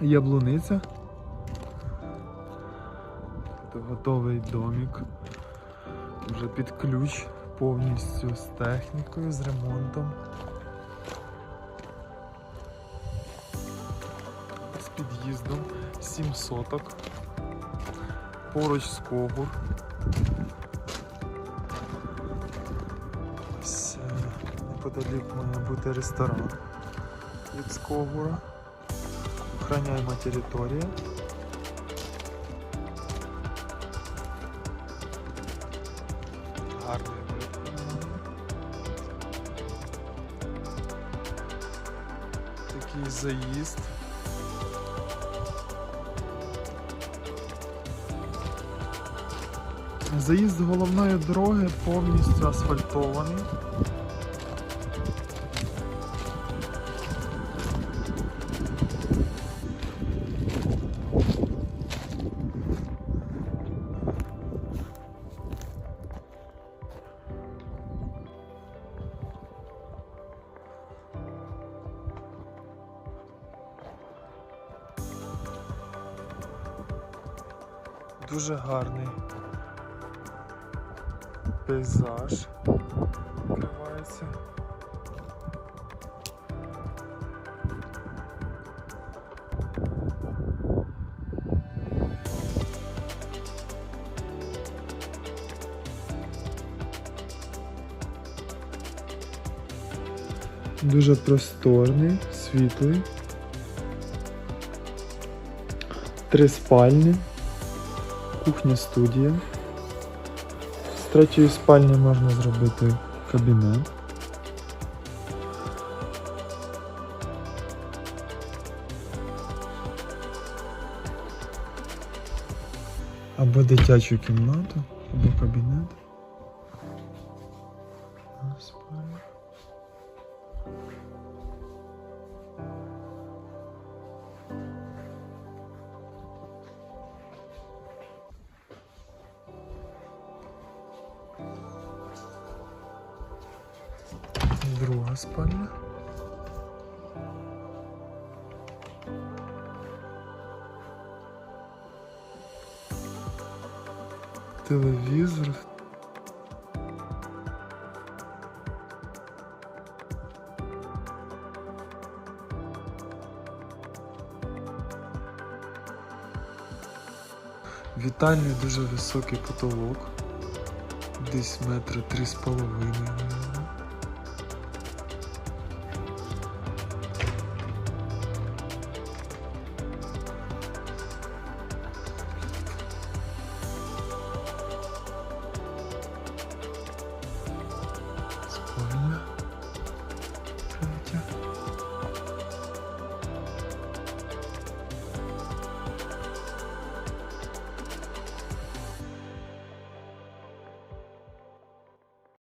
яблуниця. Тут готовий домик. Вже під ключ повністю з технікою, з ремонтом. З під'їздом, 7 соток. Поруч скобур. Ось е, неподалік має бути ресторан від скобура. Охраняема територія. Гарний. Такий заїзд. Заїзд головної дороги повністю асфальтований. Дуже гарний пейзаж відкривається. Дуже просторний, світлий. Три спальні, кухня студія. З третьої спальні можна зробити кабінет. Або дитячу кімнату, або кабінет. Друга спальня. Телевізор. Вітальний дуже високий потолок. Десь метри три з половиною.